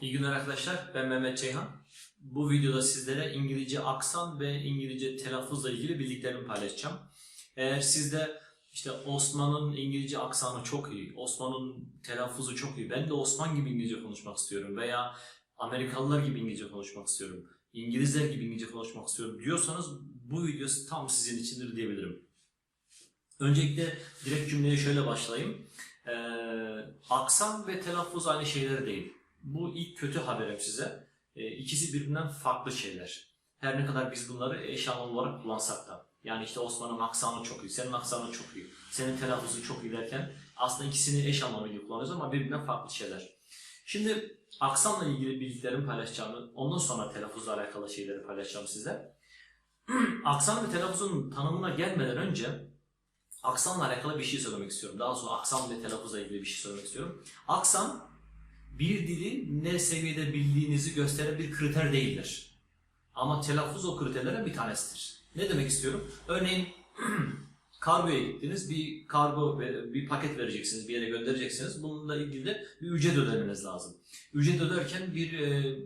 İyi günler arkadaşlar. Ben Mehmet Ceyhan. Bu videoda sizlere İngilizce aksan ve İngilizce telaffuzla ilgili bildiklerimi paylaşacağım. Eğer sizde işte Osman'ın İngilizce aksanı çok iyi, Osman'ın telaffuzu çok iyi, ben de Osman gibi İngilizce konuşmak istiyorum veya Amerikalılar gibi İngilizce konuşmak istiyorum, İngilizler gibi İngilizce konuşmak istiyorum diyorsanız bu video tam sizin içindir diyebilirim. Öncelikle direkt cümleye şöyle başlayayım. Ee, aksan ve telaffuz aynı şeyler değil. Bu ilk kötü haberim size. E, ikisi birbirinden farklı şeyler. Her ne kadar biz bunları eş anlamlı olarak kullansak da. Yani işte Osman'ın aksanı çok iyi, senin aksanın çok iyi, senin telaffuzun çok iyi derken aslında ikisini eş anlamlı gibi kullanıyoruz ama birbirinden farklı şeyler. Şimdi aksanla ilgili bildiklerimi paylaşacağım. Ondan sonra telaffuzla alakalı şeyleri paylaşacağım size. Aksan ve telaffuzun tanımına gelmeden önce aksanla alakalı bir şey söylemek istiyorum. Daha sonra aksan ve telaffuzla ilgili bir şey söylemek istiyorum. Aksan bir dili ne seviyede bildiğinizi gösteren bir kriter değildir. Ama telaffuz o kriterlerden bir tanesidir. Ne demek istiyorum? Örneğin kargoya gittiniz, bir kargo bir paket vereceksiniz, bir yere göndereceksiniz. Bununla ilgili de bir ücret ödemeniz lazım. Ücret öderken bir e,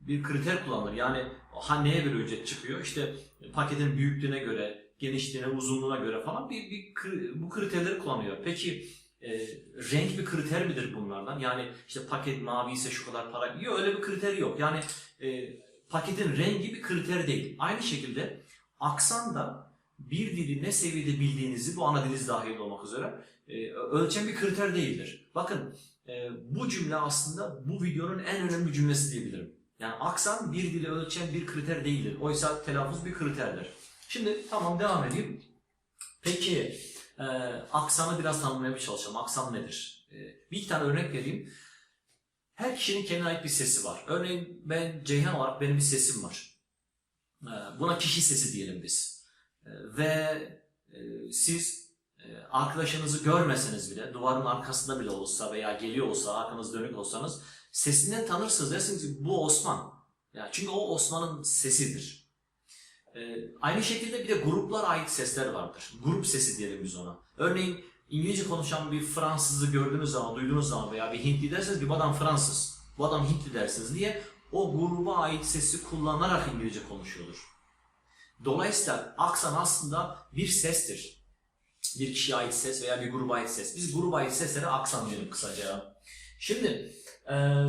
bir kriter kullanılır. Yani ha neye göre ücret çıkıyor? İşte paketin büyüklüğüne göre, genişliğine, uzunluğuna göre falan bir, bir bu kriterleri kullanıyor. Peki e, renk bir kriter midir bunlardan? Yani işte paket mavi ise şu kadar para. Yok öyle bir kriter yok. Yani e, paketin rengi bir kriter değil. Aynı şekilde aksan da bir dili ne seviyede bildiğinizi bu ana diliz dahil olmak üzere e, ölçen bir kriter değildir. Bakın e, bu cümle aslında bu videonun en önemli cümlesi diyebilirim. Yani aksan bir dili ölçen bir kriter değildir. Oysa telaffuz bir kriterdir. Şimdi tamam devam edeyim. Peki e, aksanı biraz tanımlamaya çalışalım. Aksan nedir? E, bir iki tane örnek vereyim. Her kişinin kendine ait bir sesi var. Örneğin ben Ceyhan olarak benim bir sesim var. E, buna kişi sesi diyelim biz. E, ve e, siz e, arkadaşınızı görmeseniz bile, duvarın arkasında bile olsa veya geliyor olsa, arkanız dönük olsanız sesinden tanırsınız. Dersiniz ki bu Osman. Ya çünkü o Osman'ın sesidir. Ee, aynı şekilde bir de gruplara ait sesler vardır. Grup sesi diyelim biz ona. Örneğin İngilizce konuşan bir Fransızı gördüğünüz zaman, duyduğunuz zaman veya bir Hintli derseniz ki bu adam Fransız, bu adam Hintli dersiniz. Niye? O gruba ait sesi kullanarak İngilizce konuşuyordur. Dolayısıyla aksan aslında bir sestir. Bir kişiye ait ses veya bir gruba ait ses. Biz gruba ait seslere aksan diyelim kısaca. Şimdi eee,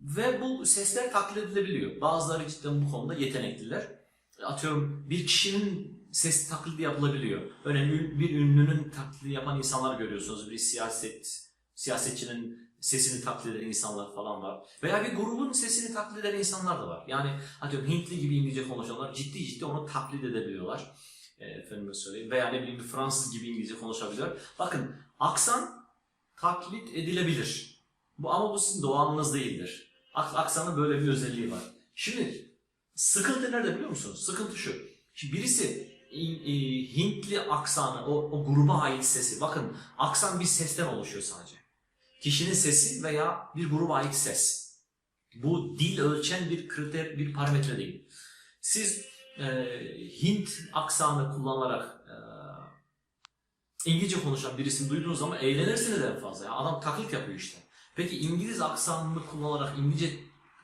ve bu sesler taklit edilebiliyor. Bazıları cidden bu konuda yetenekliler. Atıyorum bir kişinin ses taklidi yapılabiliyor. Örneğin bir ünlünün taklidi yapan insanlar görüyorsunuz. Bir siyaset siyasetçinin sesini taklit eden insanlar falan var. Veya bir grubun sesini taklit eden insanlar da var. Yani atıyorum Hintli gibi İngilizce konuşanlar ciddi ciddi onu taklit edebiliyorlar. E, efendime söyleyeyim. Veya ne bileyim bir Fransız gibi İngilizce konuşabiliyor. Bakın aksan taklit edilebilir. Bu ama bu sizin doğanınız değildir. Ak- aksanın böyle bir özelliği var. Şimdi sıkıntı nerede biliyor musunuz? Sıkıntı şu. Şimdi birisi İ- İ- Hintli aksanı, o, o gruba ait sesi. Bakın aksan bir sesten oluşuyor sadece. Kişinin sesi veya bir gruba ait ses. Bu dil ölçen bir kriter, bir parametre değil. Siz e, Hint aksanı kullanarak e, İngilizce konuşan birisini duyduğunuz zaman eğlenirsiniz en fazla. Ya. Adam taklit yapıyor işte. Peki İngiliz aksanını kullanarak İngilizce,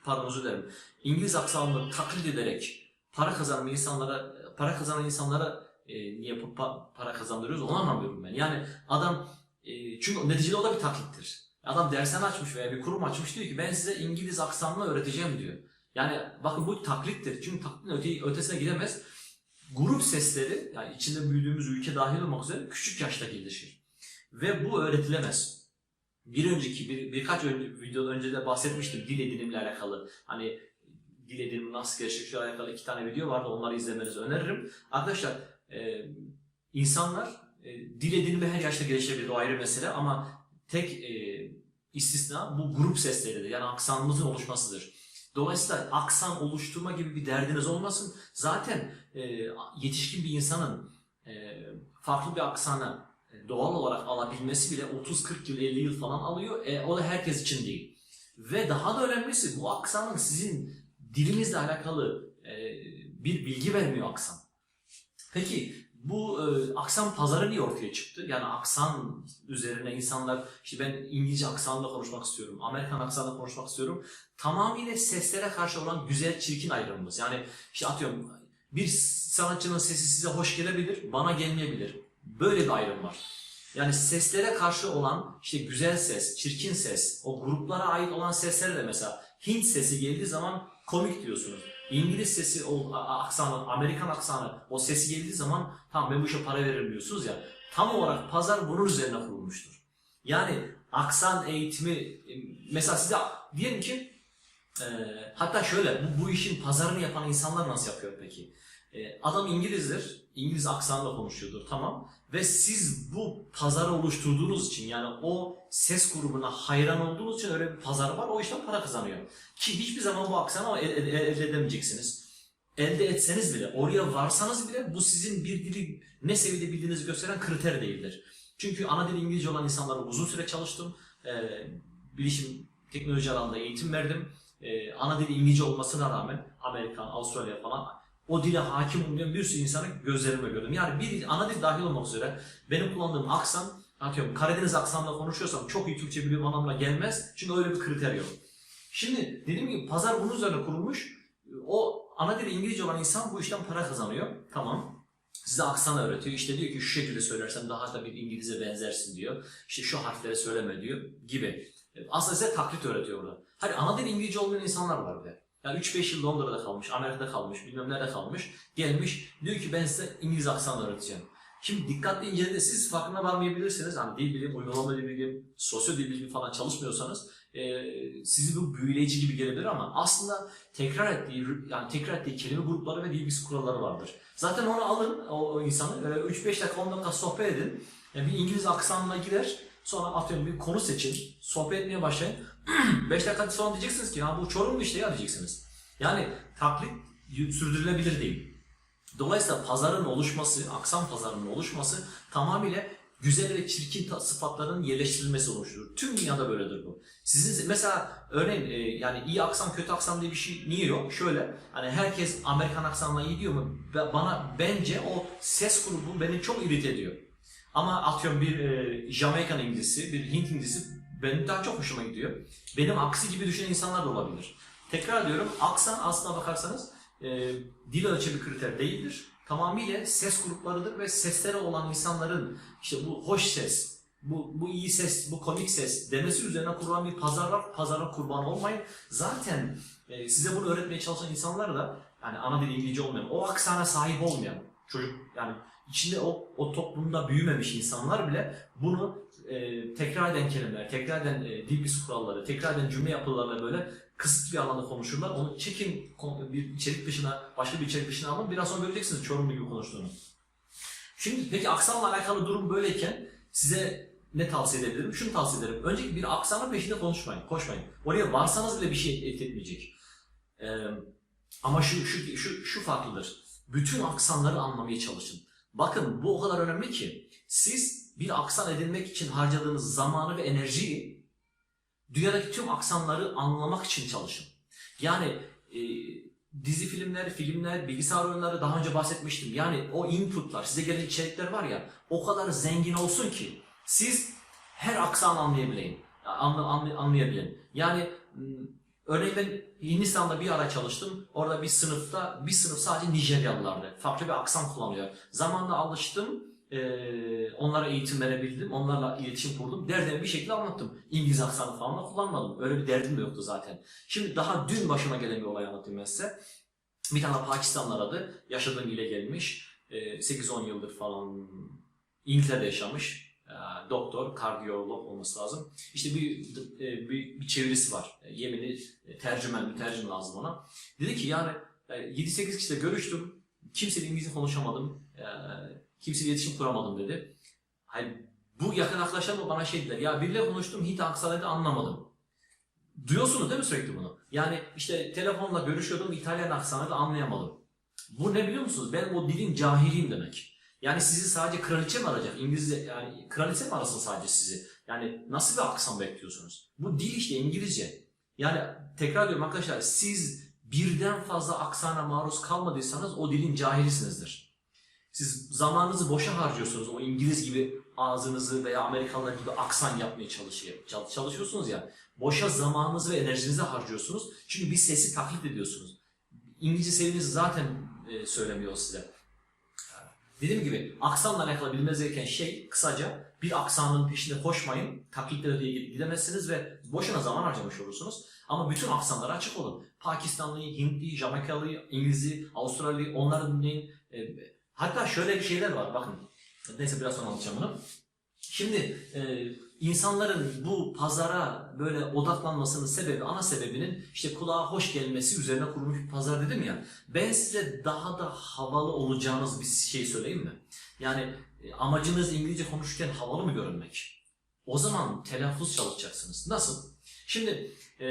pardon özür dilerim. İngiliz aksanını taklit ederek para kazanan insanlara, para kazanan insanlara e, niye pa- para kazandırıyoruz onu anlamıyorum ben. Yani adam e, çünkü neticede o da bir taklittir. Adam dersen açmış veya bir kurum açmış diyor ki ben size İngiliz aksanını öğreteceğim diyor. Yani bakın bu taklittir. Çünkü taklitin öte, ötesine gidemez. Grup sesleri yani içinde büyüdüğümüz ülke dahil olmak üzere küçük yaşta gelişir. Ve bu öğretilemez. Bir önceki bir, birkaç önce, video önce de bahsetmiştim dil edinimle alakalı. Hani dil edinimi nasıl gelişir alakalı iki tane video vardı onları izlemenizi öneririm. Arkadaşlar e, insanlar e, dil edinimi her yaşta gelişebilir o ayrı mesele ama tek e, istisna bu grup sesleridir. Yani aksanımızın oluşmasıdır. Dolayısıyla aksan oluşturma gibi bir derdiniz olmasın. Zaten e, yetişkin bir insanın e, farklı bir aksanı e, doğal olarak alabilmesi bile 30-40 yıl, 50 yıl falan alıyor. E, o da herkes için değil. Ve daha da önemlisi bu aksanın sizin dilinizle alakalı e, bir bilgi vermiyor aksan. Peki bu e, aksan pazarı niye ortaya çıktı? Yani aksan üzerine insanlar işte ben İngilizce aksanla konuşmak istiyorum, Amerikan aksanla konuşmak istiyorum. Tamamıyla seslere karşı olan güzel çirkin ayrımımız. Yani işte atıyorum bir sanatçının sesi size hoş gelebilir, bana gelmeyebilir. Böyle bir ayrım var. Yani seslere karşı olan işte güzel ses, çirkin ses, o gruplara ait olan seslere de mesela Hint sesi geldiği zaman komik diyorsunuz. İngiliz sesi, o aksanı, Amerikan aksanı, o sesi geldiği zaman tamam ben bu işe para veririm diyorsunuz ya. Tam olarak pazar bunun üzerine kurulmuştur. Yani aksan eğitimi, mesela size diyelim ki e, hatta şöyle bu, bu işin pazarını yapan insanlar nasıl yapıyor peki? E, adam İngilizdir, İngiliz aksanla konuşuyordur tamam. Ve siz bu pazarı oluşturduğunuz için yani o ses grubuna hayran olduğunuz için öyle bir pazar var o işten para kazanıyor. Ki hiçbir zaman bu aksanı el- el- elde edemeyeceksiniz. Elde etseniz bile, oraya varsanız bile bu sizin bir dili ne seviyede bildiğinizi gösteren kriter değildir. Çünkü ana dili İngilizce olan insanlarla uzun süre çalıştım. Ee, bilişim, teknoloji alanında eğitim verdim. Ee, ana dili İngilizce olmasına rağmen Amerikan, Avustralya falan o dile hakim olmayan bir sürü insanı gözlerimle gördüm. Yani bir dil, ana dil dahil olmak üzere benim kullandığım aksan, atıyorum Karadeniz aksanla konuşuyorsam çok iyi Türkçe biliyorum anlamına gelmez. Çünkü öyle bir kriter yok. Şimdi dediğim gibi pazar bunun üzerine kurulmuş. O ana dili İngilizce olan insan bu işten para kazanıyor. Tamam. Size aksan öğretiyor. İşte diyor ki şu şekilde söylersen daha da bir İngiliz'e benzersin diyor. İşte şu harfleri söyleme diyor gibi. Aslında size taklit öğretiyor burada. Hadi ana dili İngilizce olmayan insanlar var bir de. Yani 3-5 yıl Londra'da kalmış, Amerika'da kalmış, bilmem nerede kalmış. Gelmiş diyor ki ben size İngiliz aksanı öğreteceğim. Şimdi dikkatli incelediğinde siz farkına varmayabilirsiniz. Hani dil bilim, uygulama dil bilim, sosyo dil bilimi falan çalışmıyorsanız e, sizi bu büyüleyici gibi gelebilir ama aslında tekrar ettiği yani tekrar ettiği kelime grupları ve dil kuralları vardır. Zaten onu alın o, o insanı böyle 3-5 dakika 10 dakika sohbet edin. Yani bir İngiliz aksanına girer. Sonra atıyorum bir konu seçin. Sohbet etmeye başlayın. 5 dakika sonra diyeceksiniz ki ya bu Çorumlu işte ya diyeceksiniz. Yani taklit sürdürülebilir değil. Dolayısıyla pazarın oluşması, aksan pazarının oluşması tamamıyla güzel ve çirkin sıfatların yerleştirilmesi oluşturur. Tüm dünyada böyledir bu. Sizin mesela örneğin e, yani iyi aksan kötü aksan diye bir şey niye yok? Şöyle hani herkes Amerikan aksanla iyi diyor mu? Bana bence o ses grubu beni çok irite ediyor. Ama atıyorum bir e, Jamaikan İngilizcesi, bir Hint İngilizcesi benim daha çok hoşuma gidiyor. Benim aksi gibi düşünen insanlar da olabilir. Tekrar diyorum aksan aslına bakarsanız e, dil ölçü bir kriter değildir. Tamamıyla ses gruplarıdır ve seslere olan insanların işte bu hoş ses, bu, bu iyi ses, bu komik ses demesi üzerine kurulan bir pazar var. Pazara kurban olmayın. Zaten e, size bunu öğretmeye çalışan insanlar da yani ana dili İngilizce olmayan, o aksana sahip olmayan çocuk yani içinde o, o toplumda büyümemiş insanlar bile bunu e, tekrar eden kelimeler, tekrar eden e, dil bilgisi kuralları, tekrar eden cümle yapılarıyla böyle kısıtlı bir alanda konuşurlar. Onu çekin bir içerik dışına, başka bir içerik dışına alın. Biraz sonra göreceksiniz Çorumlu gibi konuştuğunu. Şimdi peki aksanla alakalı durum böyleyken size ne tavsiye edebilirim? Şunu tavsiye ederim. Önceki bir aksanın peşinde konuşmayın, koşmayın. Oraya varsanız bile bir şey et etmeyecek. Ee, ama şu, şu, şu, şu farklıdır. Bütün aksanları anlamaya çalışın. Bakın bu o kadar önemli ki siz bir aksan edinmek için harcadığınız zamanı ve enerjiyi dünyadaki tüm aksanları anlamak için çalışın. Yani e, dizi filmler, filmler, bilgisayar oyunları daha önce bahsetmiştim. Yani o inputlar, size gelen içerikler var ya o kadar zengin olsun ki siz her aksan anlayabilin. Anla, anlay- anlayabilin. Yani örneğin ben Hindistan'da bir ara çalıştım. Orada bir sınıfta bir sınıf sadece Nijeryalılardı. Farklı bir aksan kullanıyor. Zamanla alıştım. Ee, onlara eğitim verebildim. Onlarla iletişim kurdum. Derdimi bir şekilde anlattım. İngiliz aksanı falan da kullanmadım. Öyle bir derdim de yoktu zaten. Şimdi daha dün başıma gelen bir olay anlatayım ben size. Bir tane Pakistanlı aradı. Yaşadığım ile gelmiş. Ee, 8-10 yıldır falan İngiltere'de yaşamış. Ee, doktor, kardiyolog olması lazım. İşte bir, e, bir, bir çevirisi var. E, Yemini e, tercümen, mütercim lazım ona. Dedi ki yani e, 7-8 kişiyle görüştüm. Kimseyle İngilizce konuşamadım. Kimseyle iletişim kuramadım dedi. Hayır, bu yakın arkadaşlarım da bana şey dediler. Ya biriyle konuştum Hint aksanıydı anlamadım. Duyuyorsunuz değil mi sürekli bunu? Yani işte telefonla görüşüyordum İtalyan aksanıydı anlayamadım. Bu ne biliyor musunuz? Ben o dilin cahiliyim demek. Yani sizi sadece kraliçe mi arayacak? İngilizce yani kraliçe mi arasın sadece sizi? Yani nasıl bir aksan bekliyorsunuz? Bu dil işte İngilizce. Yani tekrar diyorum arkadaşlar siz birden fazla aksana maruz kalmadıysanız o dilin cahilisinizdir. Siz zamanınızı boşa harcıyorsunuz. O İngiliz gibi ağzınızı veya Amerikalılar gibi aksan yapmaya çalışıyor, çal- çalışıyorsunuz ya. Boşa zamanınızı ve enerjinizi harcıyorsunuz. Çünkü bir sesi taklit ediyorsunuz. İngilizce seviyenizi zaten e, söylemiyor size. Dediğim gibi aksanla alakalı bilmeniz gereken şey kısaca bir aksanın peşinde koşmayın. Taklitlere diye gidemezsiniz ve boşuna zaman harcamış olursunuz. Ama bütün aksanlara açık olun. Pakistanlıyı, Hintli, Jamaikalı, İngiliz'i, Avustralyalı onları dinleyin. E, hatta şöyle bir şeyler var bakın. Neyse biraz sonra anlatacağım bunu. Şimdi e, insanların bu pazara böyle odaklanmasının sebebi, ana sebebinin işte kulağa hoş gelmesi üzerine kurulmuş bir pazar dedim ya. Ben size daha da havalı olacağınız bir şey söyleyeyim mi? Yani e, amacınız İngilizce konuşurken havalı mı görünmek? O zaman telaffuz çalışacaksınız. Nasıl? Şimdi e,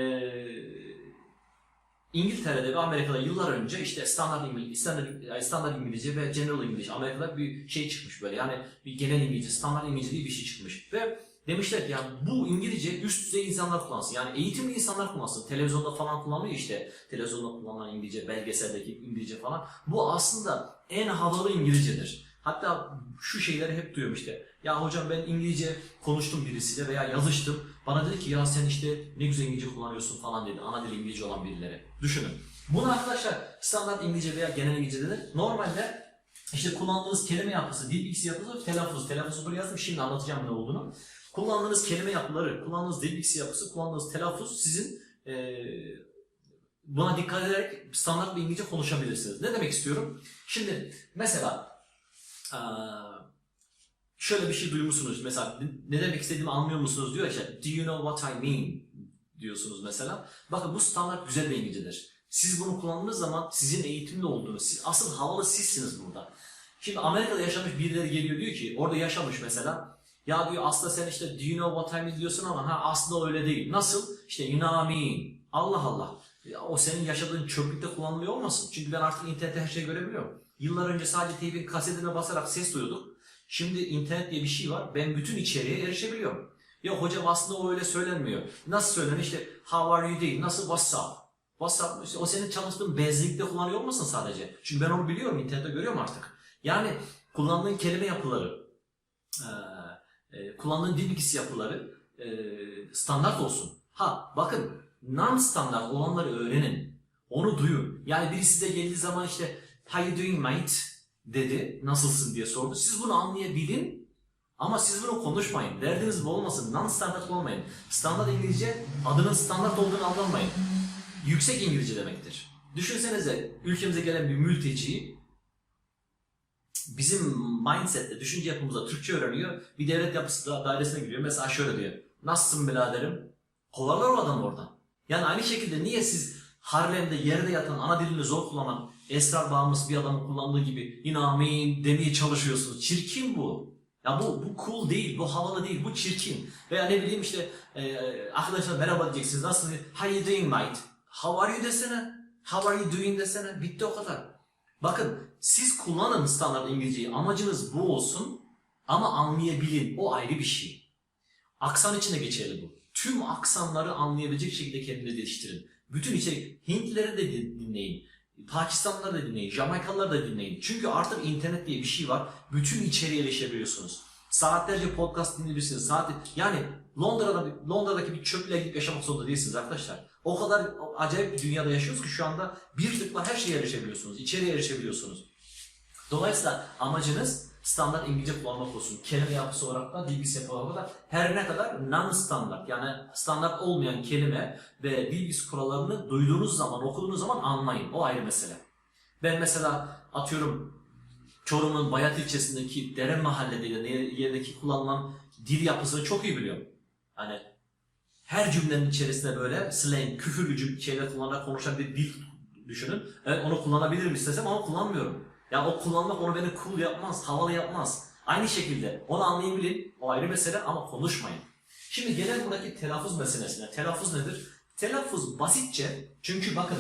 İngiltere'de ve Amerika'da yıllar önce işte standart İngilizce, standart, standart İngilizce ve general İngilizce Amerika'da bir şey çıkmış böyle yani bir genel İngilizce, standart İngilizce diye bir şey çıkmış ve demişler ki ya bu İngilizce üst düzey insanlar kullansın yani eğitimli insanlar kullansın televizyonda falan kullanılıyor işte televizyonda kullanılan İngilizce belgeseldeki İngilizce falan bu aslında en havalı İngilizcedir. Hatta şu şeyleri hep duyuyorum işte. Ya hocam ben İngilizce konuştum birisiyle veya yazıştım. Bana dedi ki ya sen işte ne güzel İngilizce kullanıyorsun falan dedi. Ana dili İngilizce olan birileri. Düşünün. Bunu arkadaşlar standart İngilizce veya genel İngilizce denir. Normalde işte kullandığınız kelime yapısı, dil bilgisi yapısı telaffuz. Telaffuzu buraya yazdım. Şimdi anlatacağım ne olduğunu. Kullandığınız kelime yapıları, kullandığınız dil bilgisi yapısı, kullandığınız telaffuz sizin eee buna dikkat ederek standart bir İngilizce konuşabilirsiniz. Ne demek istiyorum? Şimdi mesela eee, şöyle bir şey duymuşsunuz. Mesela ne demek istediğimi anlıyor musunuz diyor işte do you know what I mean diyorsunuz mesela. Bakın bu standart güzel bir İngilizcedir. Siz bunu kullandığınız zaman sizin eğitimli olduğunuz, siz, asıl havalı sizsiniz burada. Şimdi Amerika'da yaşamış birileri geliyor diyor ki, orada yaşamış mesela. Ya diyor aslında sen işte do you know what I mean diyorsun ama ha aslında öyle değil. Nasıl? İşte you. Allah Allah. Ya, o senin yaşadığın çöplükte kullanılıyor olmasın? Çünkü ben artık internette her şeyi görebiliyorum. Yıllar önce sadece teypin kasetine basarak ses duyduk. Şimdi internet diye bir şey var. Ben bütün içeriğe erişebiliyorum. Yok hocam aslında o öyle söylenmiyor. Nasıl söylenir? İşte how are you değil. Nasıl what's up? WhatsApp işte o senin çalıştığın bezlikte kullanıyor olmasın sadece. Çünkü ben onu biliyorum, internette görüyorum artık. Yani kullandığın kelime yapıları, eee, e, kullandığın dil bilgisi yapıları eee, standart olsun. Ha bakın non standart olanları öğrenin. Onu duyun. Yani biri size geldiği zaman işte how you doing mate dedi. Nasılsın diye sordu. Siz bunu anlayabilin ama siz bunu konuşmayın. Derdiniz bu olmasın. Non standart olmayın. Standart İngilizce adının standart olduğunu aldanmayın yüksek İngilizce demektir. Düşünsenize ülkemize gelen bir mülteci bizim mindset'te, düşünce yapımızda Türkçe öğreniyor. Bir devlet yapısı da- dairesine giriyor. Mesela şöyle diyor. Nasılsın biraderim? Kovarlar o adamı oradan. Yani aynı şekilde niye siz Harlem'de yerde yatan, ana dilini zor kullanan, esrar bağımlısı bir adamın kullandığı gibi inamin demeye çalışıyorsunuz? Çirkin bu. Ya bu, bu cool değil, bu havalı değil, bu çirkin. Veya ne bileyim işte e, arkadaşlar merhaba diyeceksiniz. Nasıl? How you doing mate? How are you desene. How are you doing desene. Bitti o kadar. Bakın siz kullanın standart İngilizceyi. Amacınız bu olsun ama anlayabilin. O ayrı bir şey. Aksan için geçerli bu. Tüm aksanları anlayabilecek şekilde kendinizi geliştirin. Bütün içerik. Hintlileri de din- dinleyin. Pakistanlıları da dinleyin. Jamaikalıları da dinleyin. Çünkü artık internet diye bir şey var. Bütün içeriğe erişebiliyorsunuz. Saatlerce podcast dinleyebilirsiniz. Saat yani Londra'da Londra'daki bir çöple gidip yaşamak zorunda değilsiniz arkadaşlar. O kadar acayip bir dünyada yaşıyoruz ki şu anda bir tıkla her şeye erişebiliyorsunuz. İçeriye erişebiliyorsunuz. Dolayısıyla amacınız standart İngilizce kullanmak olsun. Kelime yapısı olarak da, bilgisi yapısı olarak da her ne kadar non-standart yani standart olmayan kelime ve bilgisi kurallarını duyduğunuz zaman, okuduğunuz zaman anlayın. O ayrı mesele. Ben mesela atıyorum Çorum'un Bayat ilçesindeki Dere mahallede yerdeki kullanılan dil yapısını çok iyi biliyorum. Hani her cümlenin içerisinde böyle slang, küfürlü cüm- şeyler kullanarak konuşan bir dil düşünün. Evet onu kullanabilirim istesem ama kullanmıyorum. Ya o kullanmak onu beni cool yapmaz, havalı yapmaz. Aynı şekilde onu anlayabilin, o ayrı mesele ama konuşmayın. Şimdi gelen buradaki telaffuz meselesine. Telaffuz nedir? Telaffuz basitçe, çünkü bakın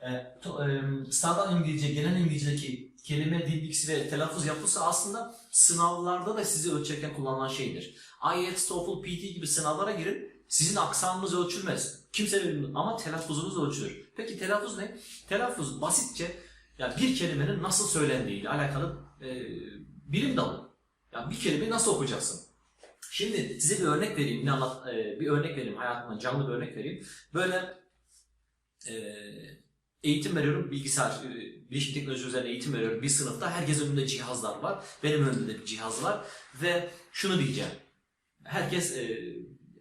e, to- e, standart İngilizce, genel İngilizce'deki kelime, dil bilgisi ve telaffuz yapısı aslında sınavlarda da sizi ölçerken kullanılan şeydir. IELTS, TOEFL, PT gibi sınavlara girin. Sizin aksanınız ölçülmez. Kimse ama telaffuzunuz ölçülür. Peki telaffuz ne? Telaffuz basitçe Yani bir kelimenin nasıl söylendiği ile alakalı e, bilim dalı. Yani bir kelimeyi nasıl okuyacaksın? Şimdi size bir örnek vereyim, ne anlat, e, bir örnek vereyim hayatımdan canlı bir örnek vereyim. Böyle e, eğitim veriyorum, bilgisayar, e, bilişim teknoloji üzerine eğitim veriyorum bir sınıfta. Herkes önünde cihazlar var, benim önümde de bir cihaz var ve şunu diyeceğim. Herkes e,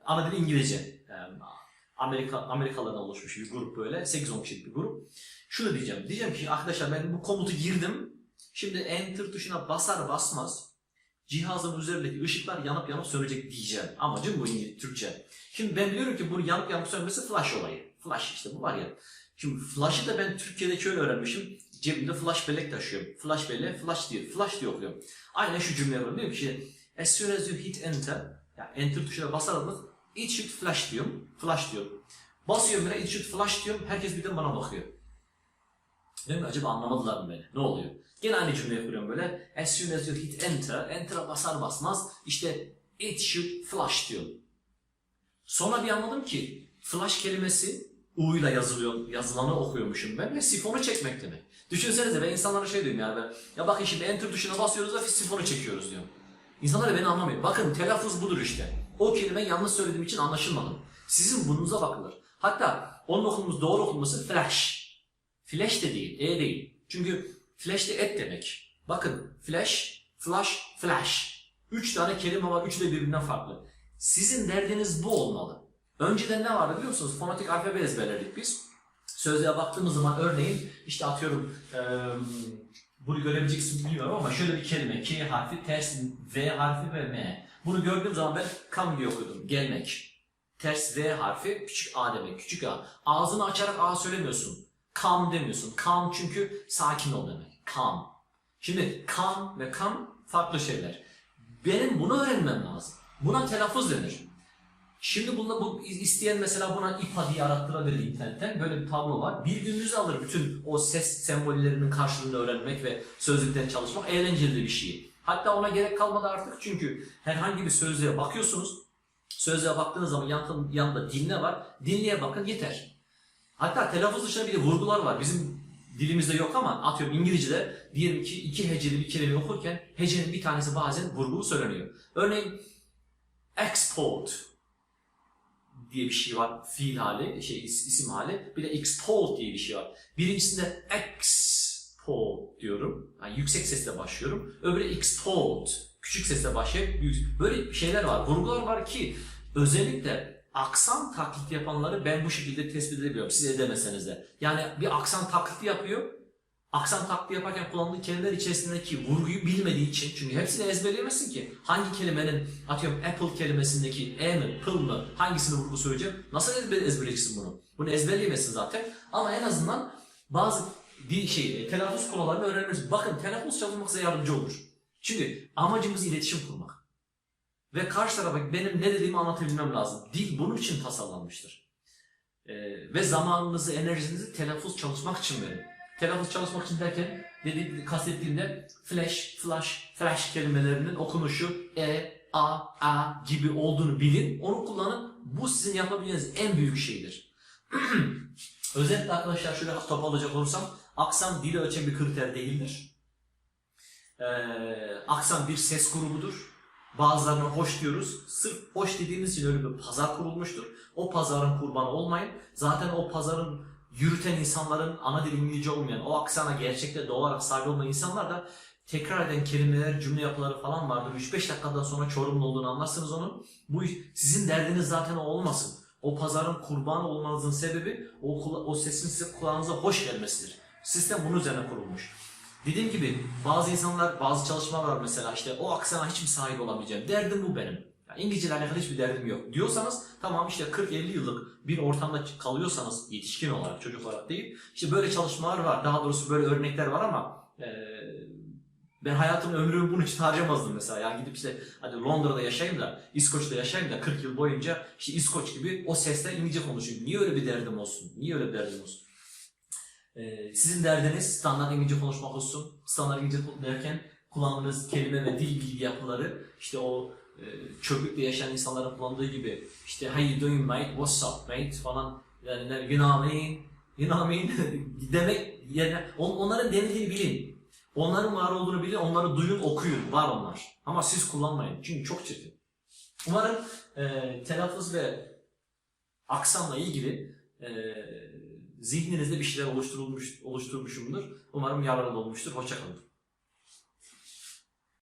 ana dili İngilizce. Amerika Amerikalılardan oluşmuş bir grup böyle, 8-10 kişilik bir grup. Şunu diyeceğim, diyeceğim ki arkadaşlar ben bu komutu girdim. Şimdi enter tuşuna basar basmaz cihazın üzerindeki ışıklar yanıp yanıp sönecek diyeceğim. Amacım bu İngiliz, Türkçe. Şimdi ben biliyorum ki bu yanıp yanıp sönmesi flash olayı. Flash işte bu var ya. Şimdi flash'ı da ben Türkiye'de şöyle öğrenmişim. Cebimde flash bellek taşıyorum. Flash belleğe flash diyor. Flash diye okuyorum. Aynen şu cümle var. Diyorum ki as soon as you hit enter, yani enter tuşuna basar it should flash diyorum. Flash diyorum. Basıyorum yine it should flash diyorum. Herkes birden bana bakıyor. Diyorum acaba anlamadılar mı beni? Ne oluyor? Gene aynı cümleyi kuruyorum böyle. As soon as you hit enter, enter'a basar basmaz işte it should flash diyorum. Sonra bir anladım ki flash kelimesi U ile yazılıyor, yazılanı okuyormuşum ben ve sifonu çekmek demek. Düşünsenize ben insanlara şey diyorum yani ya bakın şimdi enter tuşuna basıyoruz ve sifonu çekiyoruz diyorum. İnsanlar da beni anlamıyor. Bakın telaffuz budur işte. O kelime yanlış söylediğim için anlaşılmadı. Sizin burnunuza bakılır. Hatta onun okunması, doğru okunması flash. Flash de değil, e değil. Çünkü flash de et demek. Bakın flash, flash, flash. Üç tane kelime var, üçü de birbirinden farklı. Sizin derdiniz bu olmalı. Önceden ne vardı biliyor musunuz? Fonetik alfabe ezberledik biz. Sözlüğe baktığımız zaman örneğin işte atıyorum eee bunu görebileceksin bilmiyorum ama şöyle bir kelime K harfi ters V harfi ve M. Bunu gördüğüm zaman ben come okudum. Gelmek. Ters V harfi küçük A demek. Küçük A. Ağzını açarak A söylemiyorsun. Calm demiyorsun. Calm çünkü sakin ol demek. Calm. Şimdi calm ve calm farklı şeyler. Benim bunu öğrenmem lazım. Buna telaffuz denir. Şimdi bunda bu isteyen mesela buna IPA diye arattırabilir internetten. Böyle bir tablo var. Bir gününüzü alır bütün o ses sembollerinin karşılığını öğrenmek ve sözlükten çalışmak eğlenceli bir şey. Hatta ona gerek kalmadı artık çünkü herhangi bir sözlüğe bakıyorsunuz. Sözlüğe baktığınız zaman yan, yanında dinle var. Dinleye bakın yeter. Hatta telaffuz dışında bir de vurgular var. Bizim dilimizde yok ama atıyorum İngilizce'de diyelim ki iki heceli bir kelime okurken hecenin bir tanesi bazen vurgulu söyleniyor. Örneğin export diye bir şey var. Fiil hali, şey is- isim hali. Bir de export diye bir şey var. Birincisinde export diyorum. Yani yüksek sesle başlıyorum. Öbürü export. Küçük sesle başlayıp büyük. Böyle şeyler var. Vurgular var ki özellikle aksan taklidi yapanları ben bu şekilde tespit edebiliyorum. Siz edemeseniz de. Yani bir aksan taklidi yapıyor. Aksan taklidi yaparken kullandığı kelimeler içerisindeki vurguyu bilmediği için çünkü hepsini ezberleyemezsin ki. Hangi kelimenin atıyorum Apple kelimesindeki E mi, Pıl mı hangisini vurgu söyleyeceğim? Nasıl ezber ezberleyeceksin bunu? Bunu ezberleyemezsin zaten. Ama en azından bazı dil şey, telaffuz kurallarını öğreniriz. Bakın telaffuz çalışmak size yardımcı olur. Çünkü amacımız iletişim kurmak. Ve karşı tarafa benim ne dediğimi anlatabilmem lazım. Dil bunun için tasarlanmıştır. Ee, ve zamanınızı, enerjinizi telaffuz çalışmak için verin. Telaffuz çalışmak için derken dedi, kastettiğimde flash, flash, flash kelimelerinin okunuşu e, a, a gibi olduğunu bilin. Onu kullanın. Bu sizin yapabileceğiniz en büyük şeydir. Özetle arkadaşlar şöyle toparlayacak olursam aksan dili ölçen bir kriter değildir. Ee, aksan bir ses grubudur. Bazılarına hoş diyoruz. Sırf hoş dediğimiz için öyle bir pazar kurulmuştur. O pazarın kurbanı olmayın. Zaten o pazarın yürüten insanların ana dili İngilizce olmayan, o aksana gerçekte doğarak sahip olmayan insanlar da tekrar eden kelimeler, cümle yapıları falan vardır. 3-5 dakikadan sonra Çorumlu olduğunu anlarsınız onun. Bu sizin derdiniz zaten olmasın. O pazarın kurbanı olmanızın sebebi o, o sesin size kulağınıza hoş gelmesidir. Sistem bunun üzerine kurulmuş. Dediğim gibi bazı insanlar, bazı çalışmalar var mesela işte o aksana hiç mi sahip olamayacağım? Derdim bu benim. Yani İngilizce ile alakalı hiçbir derdim yok. Diyorsanız tamam işte 40-50 yıllık bir ortamda kalıyorsanız yetişkin olarak, çocuk olarak değil. İşte böyle çalışmalar var. Daha doğrusu böyle örnekler var ama eee, ben hayatımın ömrümü bunun için harcamazdım mesela. Yani gidip işte hadi Londra'da yaşayayım da İskoç'ta yaşayayım da 40 yıl boyunca işte İskoç gibi o sesle İngilizce konuşayım. Niye öyle bir derdim olsun? Niye öyle bir derdim olsun? Ee, sizin derdiniz standart İngilizce konuşmak olsun. Standart İngilizce derken kullandığınız kelime ve dil bilgi yapıları işte o e, çöplükle yaşayan insanların kullandığı gibi işte how you doing mate, what's up mate falan yani you know me, you know me demek yani on, onların denildiğini bilin. Onların var olduğunu bilin, onları duyun, okuyun. Var onlar. Ama siz kullanmayın. Çünkü çok çirkin. Umarım e, telaffuz ve aksanla ilgili e, zihninizde bir şeyler oluşturulmuş, oluşturmuşumdur. Umarım yararlı olmuştur. Hoşçakalın.